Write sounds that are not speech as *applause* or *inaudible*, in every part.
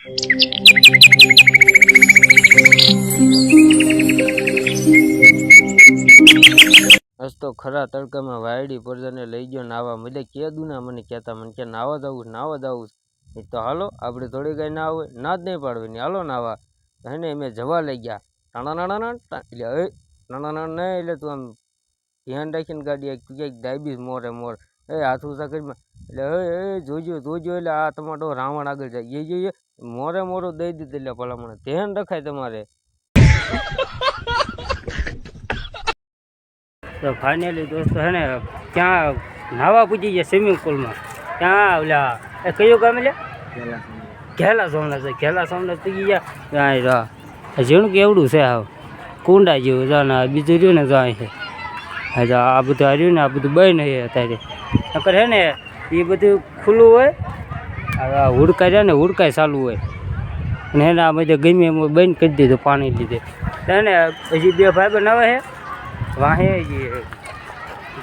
બસ તો ખરા તડકામાં વાયડી પરજાને લઈ ગયો નાવા મળે. કે દુના મને કહેતા, મને કે નાવા જવું નાવા જવું તો હાલો, આપણે થોડી કાંઈ ના આવે ના જ નહીં પાડવી હાલો નાવા. એને અમે જવા લઈ ગયા. ટાણા નાણા ના એટલે એ નાના નાના નહીં, એટલે તું આમ ધ્યાન રાખીને ગાડી. તું ક્યાંક ડાયબીસ મોરે, મોર. એ હાથ કરી એટલે એ એ જોજો જોજો, એટલે આ તમારો રાવણ આગળ જાય. એ જોઈએ મોરે મોરું દઈ દીધું એટલે ભલામણ. ધ્યાન રખાય તમારે. તો ફાઇનલી દોસ્તો હે ને ત્યાં નાવા પૂજી ગયા સ્વિમિંગ પુલમાં ત્યાં ઓલા, એ કયું ગામ લે? ઘેલા સોમનાથ છે, ઘેલા સોમનાથ પૂજી ગયા. ત્યાં જીણું કેવડું છે આવ કુંડા જેવું જા ને, આ બીજું રહ્યું ને જાય છે. આ બધું આ રહ્યું ને, આ બધું બન છે અત્યારે. નકર હે ને એ બધું ખુલ્લું હોય આ હુડકાઈ રહ્યા ને હુડકાઈ ચાલુ હોય. અને એના બધે ગમે એમ બંધ કરી દીધું પાણી લીધે. તો હે ને હજી બે ભાઈ બનાવે છે. વાહે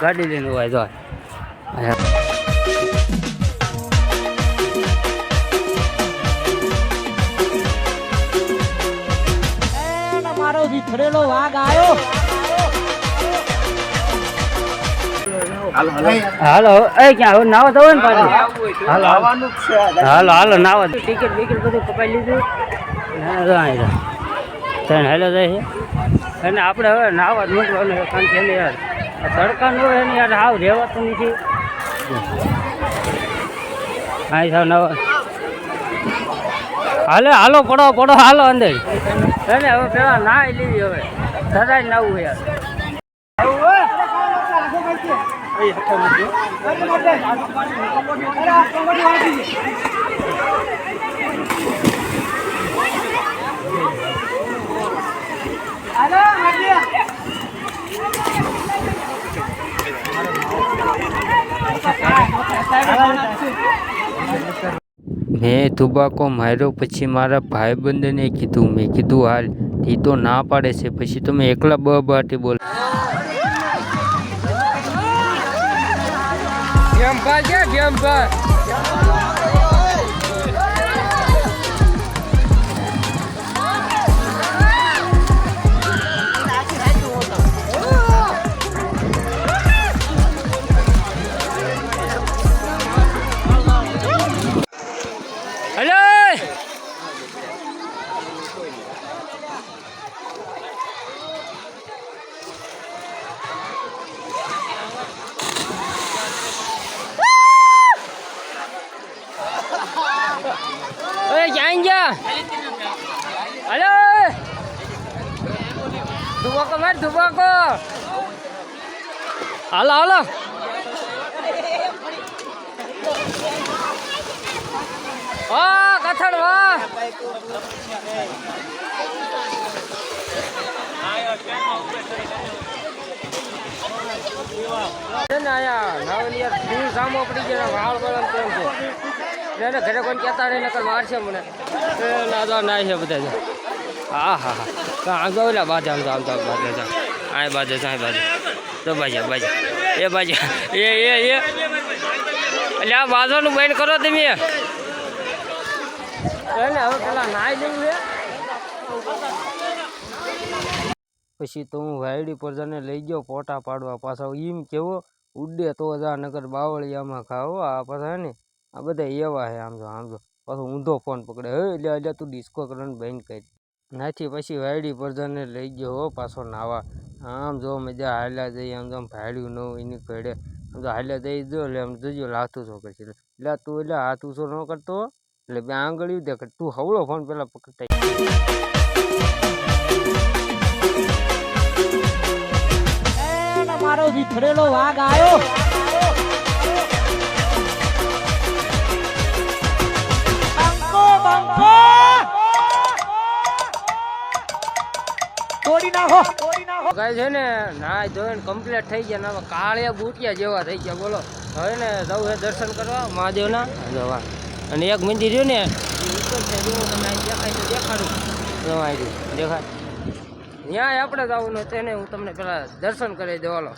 ગાડી લઈને હોય જાય હાલો એ ક્યાં હવે નાવા તો ને પાછું? હાલો હાલો. હાલો નાવા ટિકિટ બિકિટ બધું કપાઈ લીધું. ત્રણ હેલો જાય છે. અને આપણે હવે નાવા જ મૂકવાનું છે કારણ કે યાર આ તડકા ન હોય એને યાર હાવ રહેવાતું નથી. હા સાવ નવા. હાલે હાલો પડો પડો હાલો અંદર. એને હવે પેલા નાહી લીધી હવે. સદાય નાવું યાર. મેં તુબાકો માર્યો પછી મારા ભાઈબંધને કીધું મેં કીધું હાલ એ તો ના પાડે છે પછી તમે એકલા બ બાટી બોલ પર ક્યાં ગેમ પર હલો ક્યાં ગયા હલો. ધુબાકો માર ધુબાકો હાલો હાલો. વાહ કથળ વાહ આયા નાવલી યાર ફૂલ સામો પડી ગયા વાળ બળન કેમ છે? એને ઘરે કોઈ કહેતા નહીં નકર મારશે મને. એ ના છે બધા જો. હા હા. હા આગળ ઓલા બાજુ આમ તો આમ તો બાજુ જા આ બાજે આ બાજુ. તો બાજે બાજે. એ બાજે. એ એ એ. એટલે આ બાજવાનું બંધ કરો તમે. એને હવે પેલા નાહી જવું છે પછી તો હું વાયડી પર જને લઈ ગયો ફોટા પાડવા પાછા. એમ કેવો ઉડે તો જા નગર બાવળિયામાં ખાઓ આ પાછા હે ને. આ બધા એવા છે આમ જો આમ જો. પાછો ઊંધો ફોન પકડે. હે એટલે એટલે તું ડિસ્કો કરવાનું બંધ કરી. નાથી પછી વાયડી પરજાને લઈ ગયો હો પાછો નાવા. આમ જો મજા હાલ્યા જઈ આમ જો ભાડ્યું ન એની ઘડે આમ તો હાલ્યા જઈ જો એટલે આમ જોજો લાથું છો. કરશે એટલે તું એટલે હાથ ઊંચો ન કરતો એટલે બે આંગળી દે તું હવળો ફોન પેલા પકડતા મારો વિખરેલો વાઘ આવ્યો નાખો તોડી નાખો ગાય છે ને નાય ધોઈને કમ્પ્લીટ થઈ ગયા ને કાળિયા બુટિયા જેવા થઈ ગયા બોલો. હવે ને જવું છે દર્શન કરવા મહાદેવના. જવા. અને એક મંદિર રહ્યું ને ઉપર છે જો તમે દેખાય તો દેખાડું. દેખાય. ત્યાં આપણે જવું ને ને હું તમને પેલા દર્શન કરી દેવાલો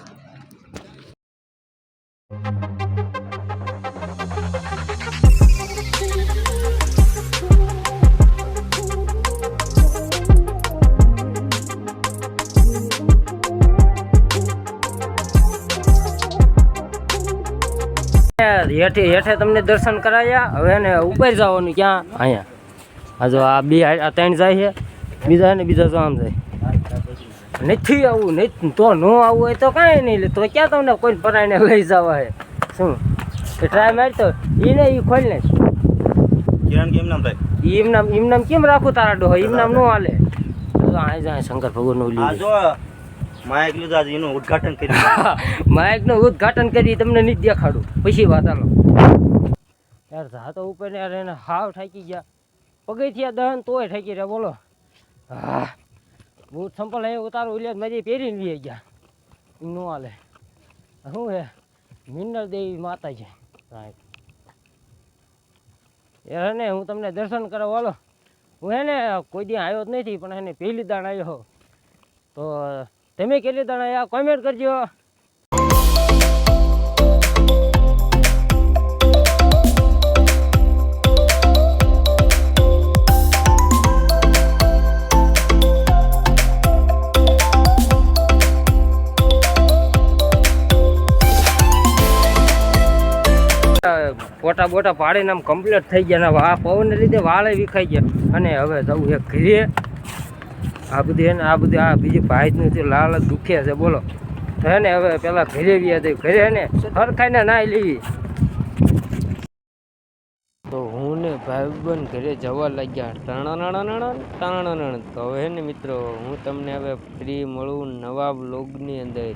હેઠે હેઠે તમને દર્શન કરાયા. હવે ને ઉપર જવાનું ક્યાં? અહીંયા. આ જો આ બે આ ત્રણ જાય છે. બીજા ને બીજા જો આમ જાય. નથી આવું નહીં તો ન આવવું હોય તો કાંઈ નહીં લે. તો ક્યાં તમને કોઈ પરાઈને લઈ જવા હે? શું? એ ટ્રાય મારતો એ ખોલ ને કેમ નામ થાય એમ નામ એમ નામ કેમ રાખું તારા ડોહો? એમ નામ નો હાલે. આ જાય શંકર ભગવાનનું આ લીધું જો માયક લીધા છે એનું ઉદઘાટન કર્યું. *laughs* માઇકનું ઉદઘાટન કરી તમને નહીં દેખાડું. પછી વાત આલો યાર જાતો ઉપર યાર એને હાવ ઠાકી ગયા. પગથિયા દહન તોય ઠાકી રહ્યા, બોલો. હા. બૂટ સંપલ અહીં ઉતારો ઉલ્યા મજે પહેરીને લઈ ગયા. નો હાલે. શું હે? મિનર દેવી માતા છે. યાર ને હું તમને દર્શન કરવા વાલો હું એને કોઈ દી આવ્યો જ નથી, પણ એને પહેલી દાણ આવ્યો તો તમે કેટલી દાણ કોમેન્ટ કરજો. ફોટા બોટા પાડીને આમ કમ્પ્લીટ થઈ ગયા ને આ પવનને લીધે વાળે વિખાઈ ગયા. અને હવે જવું એક ઘીરે. આ બધું એને આ બધું આ બીજી ભાઈનું તે લાલ દુખે છે, બોલો. હે ને, હવે પેલા ઘરે વ્યા દઈ ઘરે ને હરખાઈને લેવી. તો હું ને ભાઈબંધ ઘરે જવા લાગ્યા. ટાણા તો હવે ને મિત્રો, હું તમને હવે ફ્રી મળું નવા બ્લોગની અંદર.